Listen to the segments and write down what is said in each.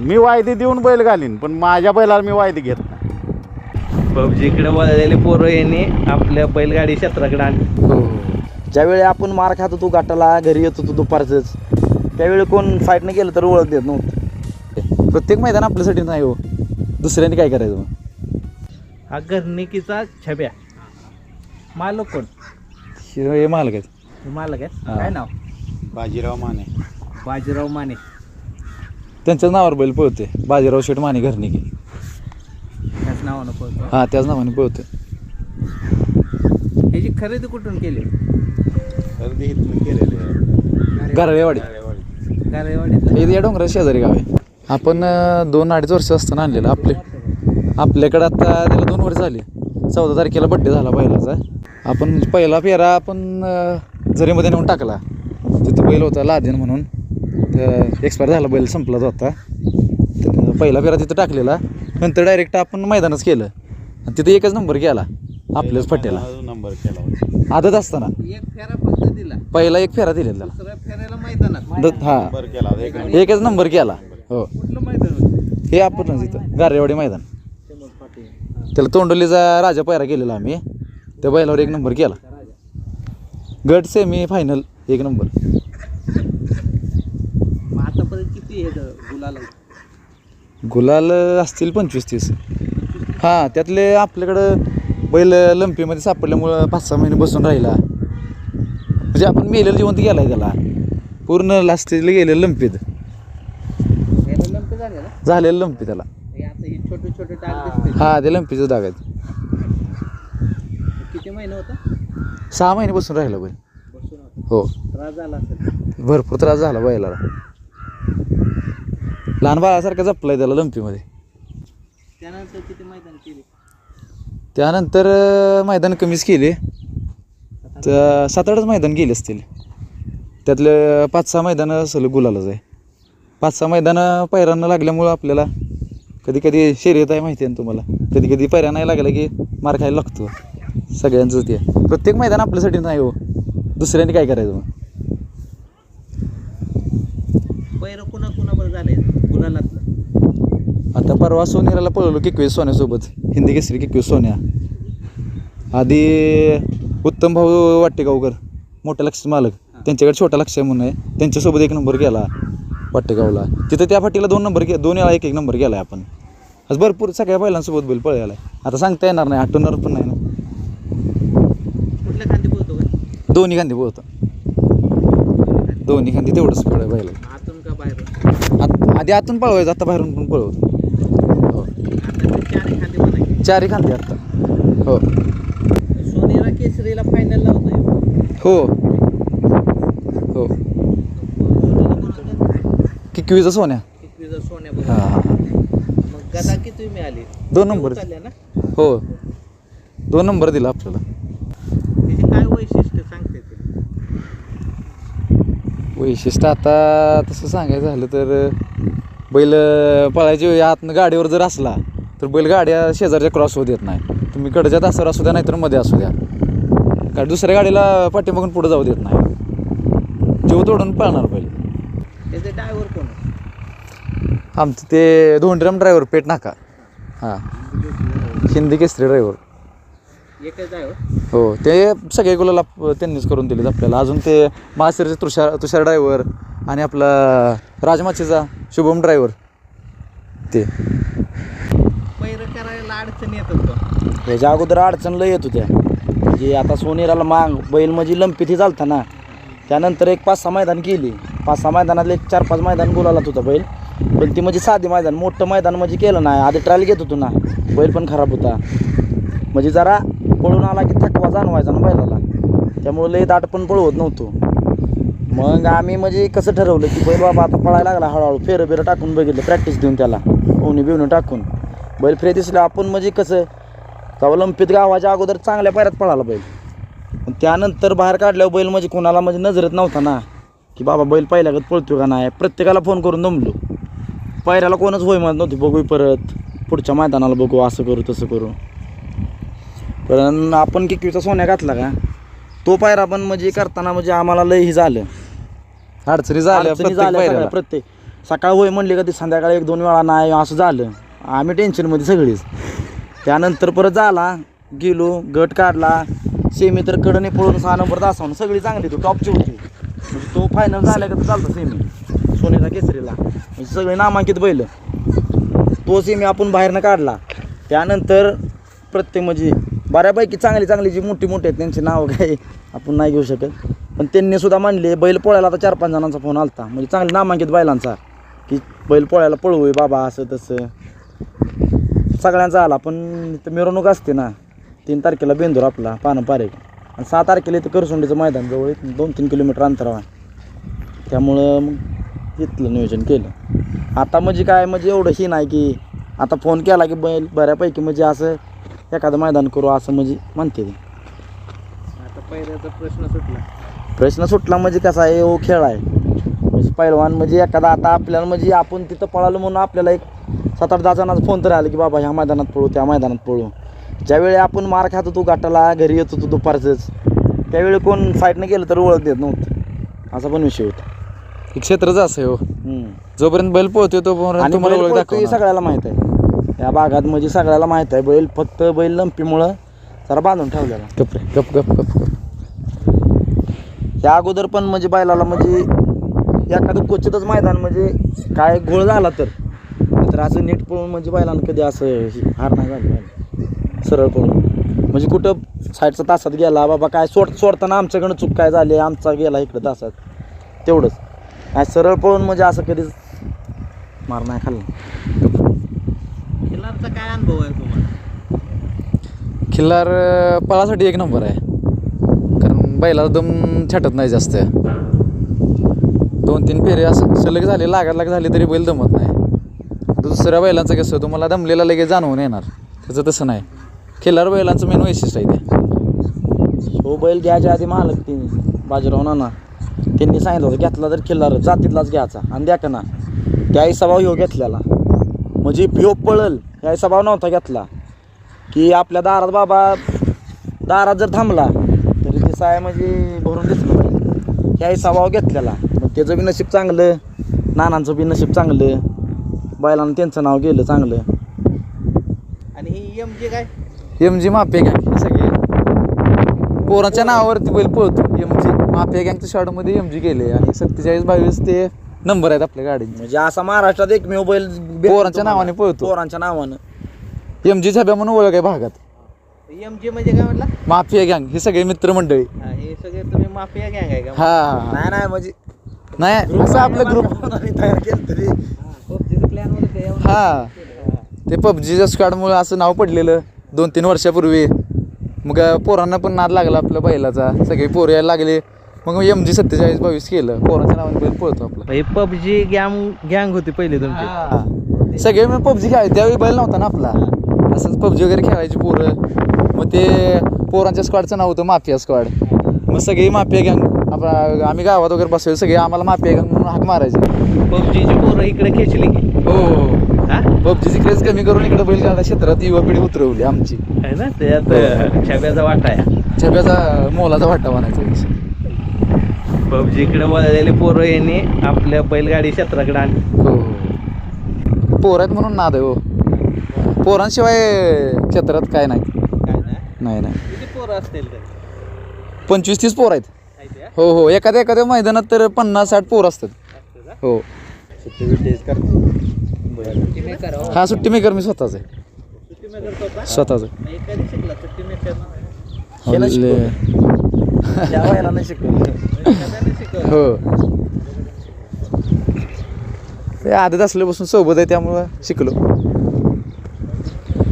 मी वायदे देऊन बैल घालीन पण माझ्या बैलाला मी वायदे घेत नाही. पबजीकडे वळलेले पोरं यांनी आपल्या बैलगाडी क्षेत्राकडे आणली. ज्यावेळी आपण मार खात होतो गाठाला घरी येत होतो दुपारचंच. त्यावेळी कोण साईडने गेलं तर ओळख देत नव्हतं. प्रत्येक मैदान आपल्यासाठी नाही हो. दुसऱ्याने काय करायचं मग? हा घरनिकीचा छब्या. मालक कोण? हे हे मालक आहेत. हे मालक आहे हा. काय नाव? बाजीराव माने. बाजीराव माने. त्यांच्याच नावावर बैल पळते बाजीराव शेठ माने घरनी की त्याच नावानं पळतो हां त्याच नावाने पळते ह्याची खरेदी कुठून केली? खरेदी इथून केलेली आहे. गारळेवाडी हे या डोंगरा शेजारी गाव आहे. आपण अं, दोन अडीच वर्ष असताना आणलेलं आपले. आपल्याकडे आता त्याला दोन वर्ष झाली. चौदा तारखेला बड्डे झाला बैलाचा आपण पहिला पेरा आपण अं, झरीमध्ये नेऊन टाकला. तिथं बैल होता लादेन म्हणून. एक्सपायर झाला बैल संपलाच होता. तर पहिला पेरा तिथं टाकलेला. नंतर डायरेक्ट आपण मैदानच केलं. आणि तिथं एकच नंबर केला आपल्याच फट्ट्याला. नंबर केला आदत असताना. एक फेरा फक्त दिला. पहिला एक फेरा दिलेला त्याला. दुसऱ्या फेऱ्याला मैदानात. द- हा. एकच नंबर केला. हो. कुठलं मैदान होतं? हे आपण तिथं गारेवाडी मैदान. त्याला तोंडोलीचा राजा पायरा केलेला आम्ही. त्या बैलावर एक नंबर केला. गट सेमी फायनल एक नंबर किती गुलाला गुलाल असतील पंचवीस तीस. हां त्यातले आपल्याकडं बैल लंपीमध्ये सापडल्यामुळं पाच सहा महिने बसून राहिला. म्हणजे आपण मेलेलं जिवंत गेलाय त्याला. पूर्ण लास्ट स्टेजला गेलेलं लंपीत. लंप झाले ना झालेलं लंपी त्याला. हे आता हे छोटे छोटे डाग दिसते हां ते लंपीचं डाग आहेत. किती महिने होता? सहा महिने बसून राहिला बैल. बसून होता. हो. त्रास झाला असेल. भरपूर त्रास झाला बैलाला. लहान बाळासारखं जपलाय त्याला लंपीमध्ये. त्यानंतर किती मैदान केली? त्यानंतर अं, मैदान कमीच केले. तर सात आठच मैदान गेले असतील. त्यातले पाच सहा मैदानं सलग गुलालच आहे. पाच सहा मैदानं पैरांना लागल्यामुळं आपल्याला कधी कधी शर्यत आहे माहिती आहे ना तुम्हाला? कधी कधी पैरा नाही लागला की मार खायला लागतो. सगळ्यांचंच ते. प्रत्येक मैदान आपल्यासाठी नाही हो. दुसऱ्याने काय करायचं मग? पैर कुणा कुणाबर झाले? आता परवा सोनेराला पळवलो किकवेस सोन्यासोबत. हिंदी केसरी किकवेस सोन्या. आधी उत्तम भाऊ वाटेगावकर मोठा लक्ष मालक. त्यांच्याकडे छोटा लक्ष म्हणून आहे. त्यांच्यासोबत एक नंबर गेला वाटेगावला. तिथं त्या फाटीला दोन नंबर दोन वेळा एक एक नंबर गेला आपण. आज भरपूर सगळ्या बैलांसोबत बैल पळाला आहे आता सांगता येणार नाही आठवणार पण नाही ना. कुठल्या खांदी बोलतो का? दोन्ही खांदी पळतं. दोन्ही खांदी तेवढंच पळ बैला आतून का आत आधी आतून पळवायचं आता बाहेरून पण पळवतो हो. आता चार खांदी आत्ता हो. सोनेरा केसरीला फायनल लावतोय हो. हो. किकवीचा सोन्या. सोन्या हां मग गदा किती मिळाली? दोन नंबर. ना? हो. दोन नंबर दिला आपल्याला. त्याचे काय वैशिष्ट्य सांगते ते? वैशिष्ट्य आता तसं सांगायचं झालं तर बैल पळायच्या वेळी आतनं गाडीवर जर असला तर बैल गाड्या शेजारच्या क्रॉस होऊ देत नाही. तुम्ही कडच्या तासावर असू द्या नाहीतरमध्ये असू द्या. कारण दुसऱ्या गाडीला पाठीमागून पुढे जाऊ देत नाही. जीव तोडून पळणार बैल. त्याचे ड्रायव्हर कोण? आमचं ते धोंडराम ड्रायव्हर पेट नाका. हां. हिंदी केसरी ड्रायव्हर एकच ड्रायव्हर हो ते सगळे गुलाला त्यांनीच करून दिलेत आपल्याला. अजून ते महासिरचे तुषार तुषार ड्रायव्हर आणि आपला राजमाचीचा. शुभम ड्रायव्हर ते. पैर करायला अडचण येत होतं. ह्याच्या अगोदर अडचण लय येत होत्या. म्हणजे आता सोनेराला माग बैल म्हणजे लंपीती चालता ना. त्यानंतर एक पाच सहा मैदान केली. पाच सहा मैदानातले एक चार पाच मैदान गुलालात होता बैल. पण ती म्हणजे साधी मैदान मोठं मैदान म्हणजे केलं नाही. आधी ट्रायल घेत होतो ना. बैल पण खराब होता. म्हणजे जरा पळून आला की थकवा जाणवायचा ना बैलाला. त्यामुळे लय दाट पण पळवत नव्हतो. मग आम्ही म्हणजे कसं ठरवलं की बैल बाबा आता पळायला लागला हळूहळू फेरं बिरं टाकून बघितलं प्रॅक्टिस देऊन त्याला पोहणी बिवणी टाकून. बैल फ्रे दिसलं आपण म्हणजे कसं तेव्हा लंपीत गावाच्या अगोदर चांगल्या पायऱ्यात पळाला बैल. पण त्यानंतर बाहेर काढल्यावर बैल म्हणजे कोणाला म्हणजे नजरेत नव्हता ना की बाबा बैल पहिल्यागत पळतो का नाही. प्रत्येकाला फोन करून दमलो. पायऱ्याला कोणच होय म्हणत नव्हती बघू परत पुढच्या मैदानाला बघू असं करू तसं करू. पण आपण किकवीचा सोन्या घातला का तो पायरा पण म्हणजे करताना म्हणजे आम्हाला लयही झालं. अडचणी झाल्या अडचणी प्रत्येक झाल्या पायऱ्याला. प्रत्येक. सकाळ होय म्हणले का ते संध्याकाळी एक दोन वेळा नाही असं झालं. आम्ही टेन्शनमध्ये सगळीच. त्यानंतर परत झाला गेलो गट काढला. सेमी तर कडने पळून सहा नंबर दासावून सगळी चांगली तो टॉपची होती. म्हणजे तो फायनल झाला का तर चालतं सेमी सोन्याचा केसरीला. म्हणजे सगळे नामांकित बैल. तो सेमी आपण बाहेरनं काढला. त्यानंतर प्रत्येक म्हणजे बऱ्यापैकी चांगली चांगली जी मोठी मोठी आहेत त्यांची नावं काय आपण नाही घेऊ शकत. पण त्यांनी सुद्धा मानले बैल पोळ्याला आता चार पाच जणांचा फोन आलता. म्हणजे चांगले नामांकित बैलांचा. की बैल पोळ्याला पळवूय बाबा असं तसं. सगळ्यांचा आला पण इथं मिरवणूक असते ना. तीन तारखेला बेंदूर आपला पारंपरिक आणि सहा तारखेला इथं करसुंडीचं मैदान जवळ दोन तीन किलोमीटर अंतरावर आहे. त्यामुळं मग इथलं नियोजन केलं. आता म्हणजे काय म्हणजे एवढं ही नाही की आता फोन केला की बैल बऱ्यापैकी म्हणजे असं एखादं मैदान करू असं म्हणजे म्हणते ते. आता पहिल्याचा प्रश्न सुटला. प्रश्न सुटला म्हणजे कसा आहे हो खेळ आहे. म्हणजे पैलवान म्हणजे एखादा आता आपल्याला म्हणजे आपण तिथं पळालो म्हणून आपल्याला एक सात आठ दहा जणांचा फोन तर आला की बाबा ह्या मैदानात पळू त्या मैदानात पळू. ज्यावेळी आपण मार खात होतो गाठाला घरी येत होतो दुपारचंच त्यावेळी कोण फाईटनं गेलं तर ओळख देत नव्हतं. असा पण विषय होता. हे क्षेत्रच असं आहे हो. जोपर्यंत बैल पोहतोय तोपर्यंत आणि तुम्हाला बैल ओळख पळतोय हे दाखवणार. सगळ्याला माहीत आहे. या भागात म्हणजे सगळ्याला माहीत आहे बैल फक्त बैल लंपीमुळं जरा बांधून ठेवलेला. गप रे गप गप गप गप. त्या अगोदर पण म्हणजे बैलाला म्हणजे एखादं क्वचितच मैदान म्हणजे काय घोळ झाला तर. तर असं नीट पळून म्हणजे बैलानं कधी असं हार नाही झाली. सरळ पळून. म्हणजे कुठं साईडचा तासात गेला बाबा काय सोड सोडताना आमच्याकडनं चूक काय झाली आमचा गेला इकडं तासात. तेवढंच. काय सरळ पळून म्हणजे असं कधीच मार नाही खाल्ला. खिलारचा काय अनुभव आहे तुम्हाला? खिल्लार पळासाठी एक नंबर आहे. कारण बैलाला दम छाटत नाही जास्त. दोन तीन फेरे असं सलग झाले लागत लाग झाले तरी बैल दमत नाही. दुसऱ्या बैलांचं कसं तुम्हाला दमलेला लगेच जाणवून येणार. त्याचं तसं नाही. खिल्लार बैलांचं मेन वैशिष्ट्य आहे ते. हो बैल घ्यायच्या आधी मालक तिने बाजीराव नाना. त्यांनी सांगितलं होतं घेतला तर खिल्लार जातीतलाच घ्यायचा आणि द्या का ना? त्या हिसाबाव ह्यो घेतलेला. म्हणजे ह्यो पळल या हिसाबाव नव्हता घेतला. की आपल्या दारात बाबा दारात जर थांबला ते साय म्हणजे भरून दिसलं पाहिजे ह्या हिसाबाव घेतलेला. मग त्याचं बी नशीब चांगलं नानांचं बी नशीब चांगलं बैलानं त्यांचं नाव गेलं चांगलं. आणि ही एम जे काय? एम जी माफिया गँग सगळे. पोरांच्या नावावरती बैल पळतो. एम जी माफिया गँगच्या शॉर्टमध्ये एम जी गेले. आणि सत्तेचाळीस बावीस ते नंबर आहेत आपल्या गाडीचे. म्हणजे असा महाराष्ट्रात एकमेव बैल पोरांच्या नावाने पळतो. पोरांच्या नावानं. एम जी छाप्या म्हणून ओळख आहे भागात. एम जे म्हणजे काय म्हटलं? माफिया गँग हे सगळे मित्रमंडळी. हा, हे सगळे तुम्ही माफिया गँग आहे का? हा. नाही नाही म्हणजे नाही असं आपलं ग्रुप तयार केलं तरी. प्लॅन हा. ते पबजीच्या स्क्वॉडमुळे असं नाव पडलेलं दोन तीन वर्षापूर्वी. मग पोरांना पण नाद लागला आपल्या बैलाचा. सगळे पोरं यायला लागले. मग एम जी सत्तेचाळीस बावीस केलं. पोरांच्या नावाने बैल पळतो आपला. हे पबजी गँग गँग होती पहिली तुमची. सगळे मग पबजी खेळायचे. त्यावेळी बैल नव्हता ना आपला. असंच पबजी वगैरे खेळायची पोरं. मग ते पोरांच्या स्क्वॉडचं नाव होतं माफिया स्क्वॉड मग सगळी माफिया गँग आपण आम्ही गावात वगैरे बसवले सगळे आम्हाला माफिया गँग म्हणून हाक मारायचे. पबजीची पोरं इकडे खेचली की. हो हा पबजीची क्रेज कमी करून इकडे बैलगाडा क्षेत्रात युवा पिढी उतरवली आमची. आहे ना त्यात छब्याचा वाटा आहे. छब्याचा मोलाचा वाटा म्हणायचा पबजी इकडे वळलेले पोरं यांनी आपल्या बैलगाडी क्षेत्राकडे आणली. हो. पोर आहेत म्हणून नाद आहे हो. पोरांशिवाय क्षेत्रात काय नाही. नाही नाही. किती पोरं असतील तर? पंचवीस तीस पोर आहेत? हो हो. एखाद्या एखाद्या मैदानात तर पन्नास साठ पोर असतात. असतं का? हो. सुट्टी मेकर हो. हा सुट्टी मेकर मी स्वतःच आहे. सुट्टी मेकर तो का? स्वतःच आहे. मग एखादी शिकला सुट्टी मेकर? हे ना ले- त्या वयाला नाही शिकलो. एखाद्याने शिकवलं. हो. ते आदत असल्यापासून सोबत आहे त्यामुळं शिकलो.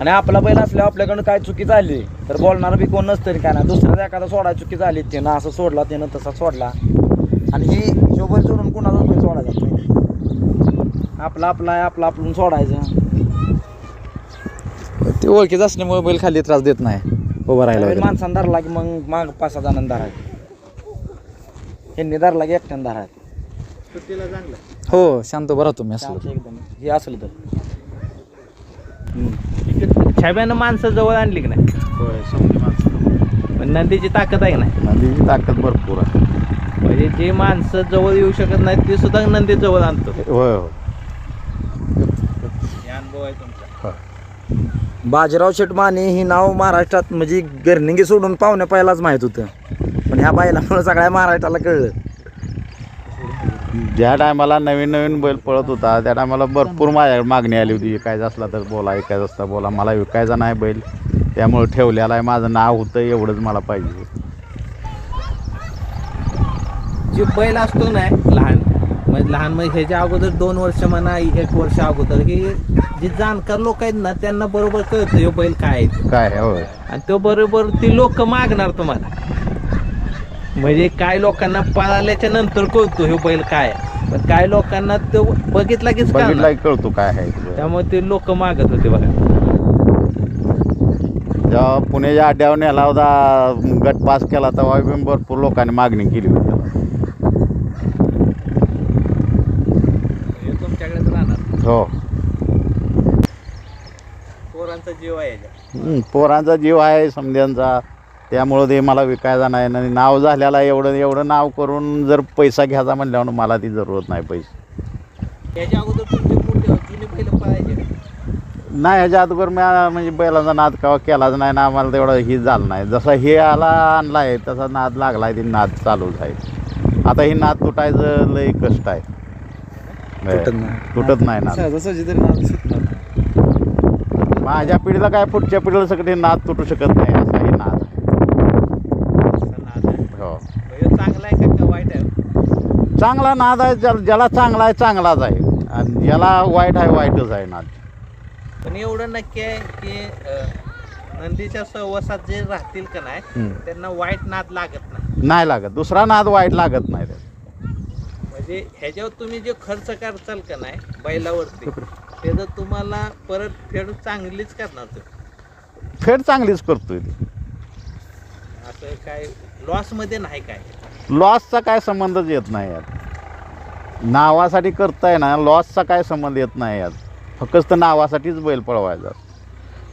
आणि आपला बैल असल्यावर आपल्याकडनं काय चुकी झाली तर बोलणार बी कोण नसतं काय ना दुसऱ्याचा एखादा सोडा चुकी झाली त्यानं असं सोडला त्यानं तसा सोडला. आणि ही ह्यो बैल सोडून कुणाचाच बैल सोडायचा नाही आपला आपला आहे आपला आपण सोडायचं. ते ओळखीच असल्यामुळे बैल खाली त्रास देत नाही. उभा वगैरे. माणसानं धरला की मग माग पाच सहा जणांना धरायचं. ह्यांनी धरला की एकट्यानं धरायचं. हो शांत राहतो मी असलो. एकदम. हे असलं तर. छब्यानं माणसं जवळ आणली की नाही? पण नंदीची ताकद आहे की नाही? नदीची ताकद भरपूर आहे. म्हणजे जे माणसं जवळ येऊ शकत नाहीत ते सुद्धा नंदी जवळ आणतो होय हो हे अनुभव आहे तुमचा. बाजीराव शेठ माने ही नाव महाराष्ट्रात म्हणजे गर्निंगी सोडून पाहुण्या पहिलाच माहीत होतं. पण ह्या बैलामुळे सगळ्या महाराष्ट्राला कळलं. ज्या टायमाला नवीन नवीन बैल पळत होता त्या टायमाला भरपूर माझ्या मागणी आली होती विकायचा असला तर बोला विकायचा असला बोला मला विकायचा नाही बैल त्यामुळे ठेवलेला आहे माझं नाव होतं एवढंच मला पाहिजे. जे बैल असतो ना लहान म्हणजे लहान म्हणजे ह्याच्या अगोदर दोन वर्ष म्हणा एक वर्ष अगोदर की जे जाणकार लोक आहेत ना त्यांना बरोबर कळतं हे बैल काय आहे ते. काय होय. आणि तो बरोबर ती लोक मागणार तुम्हाला. म्हणजे काय लोकांना पळाल्याच्या नंतर कळतो हे बैल काय. पण काय लोकांना तो बघितला कीच बघितला. की कळतो काय आहे ते. त्यामुळे ते लोक मागत होते बघा जेव्हा पुण्याच्या अड्ड्यावर नेला होता गट पास केला तेव्हा बी भरपूर लोकांनी मागणी केली होती त्याला. हे तुमच्याकडेच राहणार हो पोरांचा जीव आहे याच्यात. हम्म, पोरांचा जीव आहे समध्यांचा त्यामुळं ते मला विकायचा नाही. आणि नाव झालेलं आहे एवढं एवढं नाव करून जर पैसा घ्यायचा म्हणल्यावर मला ती जरूरत नाही पैसे. याच्या अगोदर तुमचे मोठे जुने बैल पळायचे का? नाही ह्याच्या अगोदर मी आ- म्हणजे बैलांचा नाद केव्हा केलाच नाही ना आम्हाला तेवढं ही झालं नाही. जसा हे आला आणला आहे तसा नाद लागला आहे ती नाद चालूच आहे. आता ही नाद तुटायचं लय कष्ट आहे. तुटत नाही. तुटत नाही नाद. सहजासहजी तरी नाव सुटणार. नाही. माझ्या पिढीला काय पुढच्या पिढीला सगळे नाद तुटू शकत नाही असा ही नाद आहे असा नाद आहे. हो ह्यो चांगला आहे का- का वाईट आहे चांगला नाद आहे ज्या- ज्याला चांगला आहे चांगलाच आहे. आणि ज्याला वाईट आहे वाईटच आहे नाद. पण एवढं नक्की आहे की अं, नंदीच्या सहवासात जे राहतील का नाही हम्म. त्यांना वाईट नाद लागत नाही. नाही लागत. दुसरा नाद वाईट लागत नाही. म्हणजे ह्याच्यावर तुम्ही जे खर्च करचाल का नाही बैलावरती त्याचं तुम्हाला परत फेड चांगलीच करणार तुम्ही. फेड चांगलीच करतोय ती. असं काय लॉसमध्ये नाही काय? लॉसचा काय संबंधच येत नाही यात नावासाठी करताय ना लॉसचा काय संबंध येत नाही यात फक्त नावासाठीच बैल पळवायचा.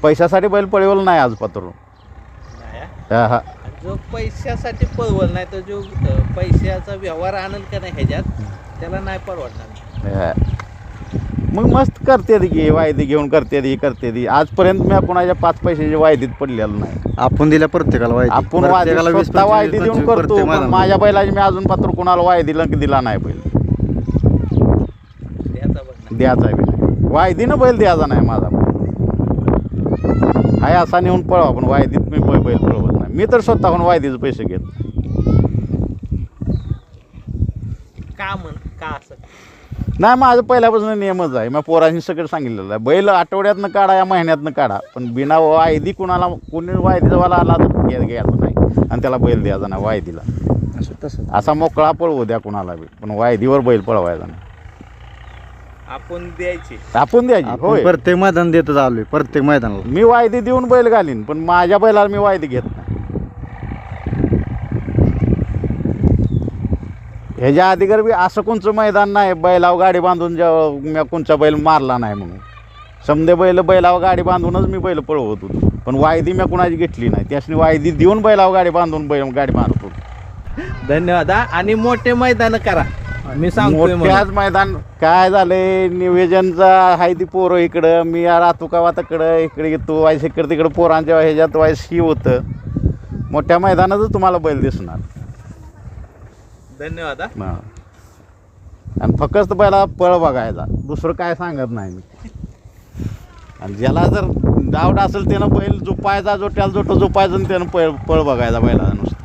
पैशासाठी बैल पळवलं नाही आज पत्रून नाही हा? हा जो पैशासाठी पळवल नाही तर जो पैशाचा व्यवहार आणल का नाही ह्याच्यात त्याला नाही परवडणार. मग मस्त करते ती की वायदी घेऊन करते ती करते ती. आजपर्यंत मी कोणाच्या पाच पैशाची वायदीत पडलेलं नाही. आपण दिल्या प्रत्येकाला वायदी. आपण वायदी प्रत्येकाला वीस स्वतः पंचवीस- वायदी देऊन पंचवीस करतो प्रत्येक पण मैदानाला. माझ्या बैलाची मी अजून पात्र कोणाला वायदीला दिला नाही बैल. द्यायचा बी नाही. वायदीनं बैल द्यायचा नाही माझा बैल. हाय असा नेऊन पळवा पण वायदीत मी बैल बैल पळवत नाही. मी तर स्वतःहून वायदीचे पैसे घेत. का म्हण नाही माझं पहिल्यापासून नियमच आहे. मग पोरांनी सगळं सांगितलेलं आहे. बैल आठवड्यातनं काढा या महिन्यातनं काढा. पण बिना वायदी कुणाला कोणी वायदीचा वाला आला तर घ्या- घ्यायचं नाही. आणि त्याला बैल द्यायचा नाही वायदीला. असं तसं. असा मोकळा पळवू द्या कुणाला बी. पण वायदीवर बैल पळवायचा नाही. आपण द्यायची. आपण द्यायची होय. प्रत्येक मैदान देतच आलोय प्रत्येक मैदानाला. मी वायदी देऊन बैल घालीन पण माझ्या बैलाला मी वायदी घेत नाही. ह्याच्या अधिकार बी असं कोणचं मैदान नाही. बैलावर गाडी बांधून जेव्हा मी कोणचा बैल मारला नाही म्हणून. समजे बैल बैलावर गाडी बांधूनच मी बैल पळवत होतो. पण वायदी मी कुणाची घेतली नाही. त्यासनी वायदी देऊन बैलावर गाडी बांधून बैल गाडी बांधत होतो. धन्यवाद हा. आणि मोठे मैदान करा. मी सांगतोय म्हणून. मोठ्याच मैदान काय झालंय? निवेदनचा आहे ती पोरं इकडं. मी राहतो का तिकडं इकडे येतो वायस इकडं तिकडं पोरांच्या ह्याच्यात वायस ही होतं. मोठ्या मैदानातच तुम्हाला बैल दिसणार. धन्यवाद हा. हा. आणि फक्त बैला पळ बघायचा दुसरं काय सांगत नाही मी आणि ज्याला जर डाऊट असेल त्यानं बैल झोपायचा जो त्याला जो झोपायचा आणि त्यानं पळ पळ बघायचा बैला नुसतं